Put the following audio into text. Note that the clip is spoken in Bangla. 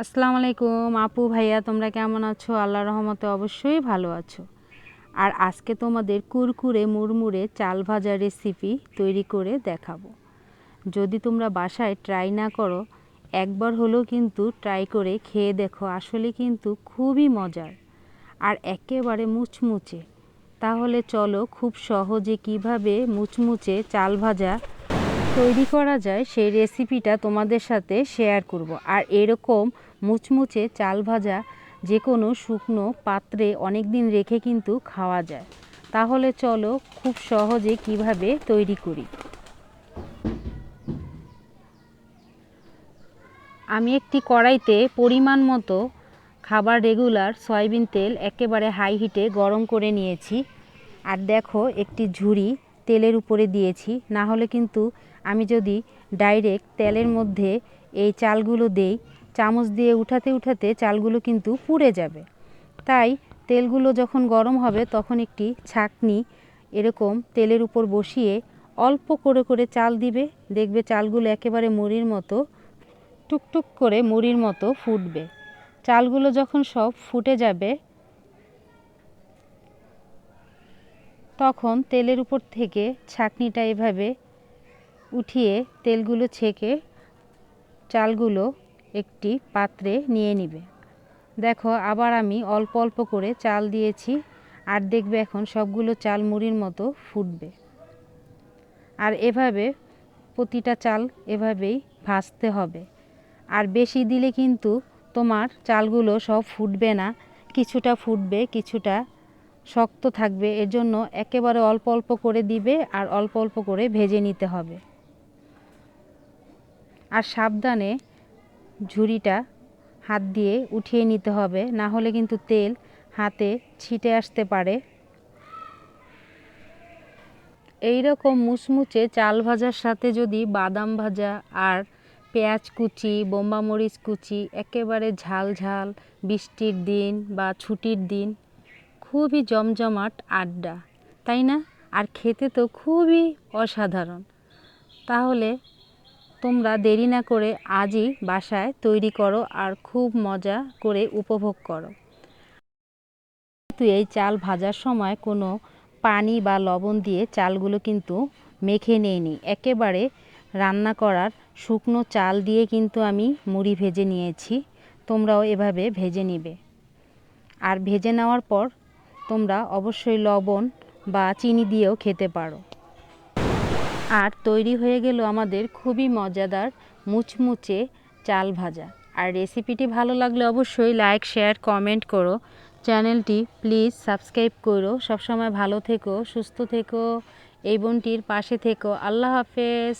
আসসালামু আলাইকুম। আপু, ভাইয়া, তোমরা কেমন আছো? আল্লাহ রহমতে অবশ্যই ভালো আছো। আর আজকে তোমাদের কুরকুরে, মুড়মুড়ে, চাল ভাজা রেসিপি তৈরি করে দেখাবো। যদি তোমরা বাসায় ট্রাই না করো, একবার হলেও কিন্তু ট্রাই করে খেয়ে দেখো, আসলে কিন্তু খুবই মজার। আর একেবারে মুচমুচে। তাহলে চলো খুব সহজে কীভাবে মুচমুচে চাল ভাজা তৈরি করা যায়, সেই রেসিপিটা তোমাদের সাথে শেয়ার করব। আর এরকম মুচমুচে চাল ভাজা যে কোনো শুকনো পাত্রে অনেক দিন রেখে কিন্তু খাওয়া যায়। তাহলে চলো খুব সহজে কীভাবে তৈরি করি। আমি একটি কড়াইতে পরিমাণ মতো খাবার রেগুলার সয়াবিন তেল একেবারে হাই হিটে গরম করে নিয়েছি। আর দেখো একটি ঝুড়ি তেলের উপরে দিয়েছি, না হলে কিন্তু আমি যদি ডাইরেক্ট তেলের মধ্যে এই চালগুলো দেই, চামচ দিয়ে উঠাতে উঠাতে চালগুলো কিন্তু পুড়ে যাবে। তাই তেলগুলো যখন গরম হবে তখন একটি ছাকনি এরকম তেলের উপর বসিয়ে অল্প করে করে চাল দিবে। দেখবে চালগুলো একেবারে মুড়ির মতো, টুকটুক করে মুড়ির মতো ফুটবে। চালগুলো যখন সব ফুটে যাবে তখন তেলের উপর থেকে ছাকনিটা এভাবে উঠিয়ে তেলগুলো ছেঁকে চালগুলো একটি পাত্রে নিয়ে নিবে। দেখো, আবার আমি অল্প অল্প করে চাল দিয়েছি আর দেখবে এখন সবগুলো চাল মুড়ির মতো ফুটবে। আর এভাবে প্রতিটা চাল এভাবেই ভাজতে হবে। আর বেশি দিলে কিন্তু তোমার চালগুলো সব ফুটবে না, কিছুটা ফুটবে, কিছুটা শক্ত থাকবে এর জন্য একেবারে অল্প অল্প করে দিবে আর অল্প অল্প করে ভেজে নিতে হবে। আর সাবধানে ঝুড়িটা হাত দিয়ে উঠিয়ে নিতে হবে, না হলে কিন্তু তেল হাতে ছিটে আসতে পারে। এই রকম মুচমুচে চাল ভাজার সাথে যদি বাদাম ভাজা আর পেঁয়াজ কুচি বোম্বা মরিচ কুচি, একেবারে ঝাল ঝাল বৃষ্টির দিন বা ছুটির দিন খুবই জমজমাট আড্ডা, তাই না? আর খেতে তো খুবই অসাধারণ। তাহলে তোমরা দেরি না করে আজই বাসায় তৈরি করো আর খুব মজা করে উপভোগ করো। কিন্তু এই চাল ভাজার সময় কোনো পানি বা লবণ দিয়ে চালগুলো কিন্তু মেখে নেইনি, একেবারে রান্না করার শুকনো চাল দিয়ে কিন্তু আমি মুড়ি ভেজে নিয়েছি। তোমরাও এভাবে ভেজে নিবে। আর ভেজে নেওয়ার পর তোমরা অবশ্যই লবণ বা চিনি দিয়েও খেতে পারো। আর তৈরি হয়ে গেল আমাদের খুবই মজাদার মুচমুচে চাল ভাজা। আর রেসিপিটি ভালো লাগলে অবশ্যই লাইক, শেয়ার, কমেন্ট করো। চ্যানেলটি প্লিজ সাবস্ক্রাইব করো। সবসময় ভালো থেকো, সুস্থ থেকো, এই বোনটির পাশে থেকো। আল্লাহ হাফেজ।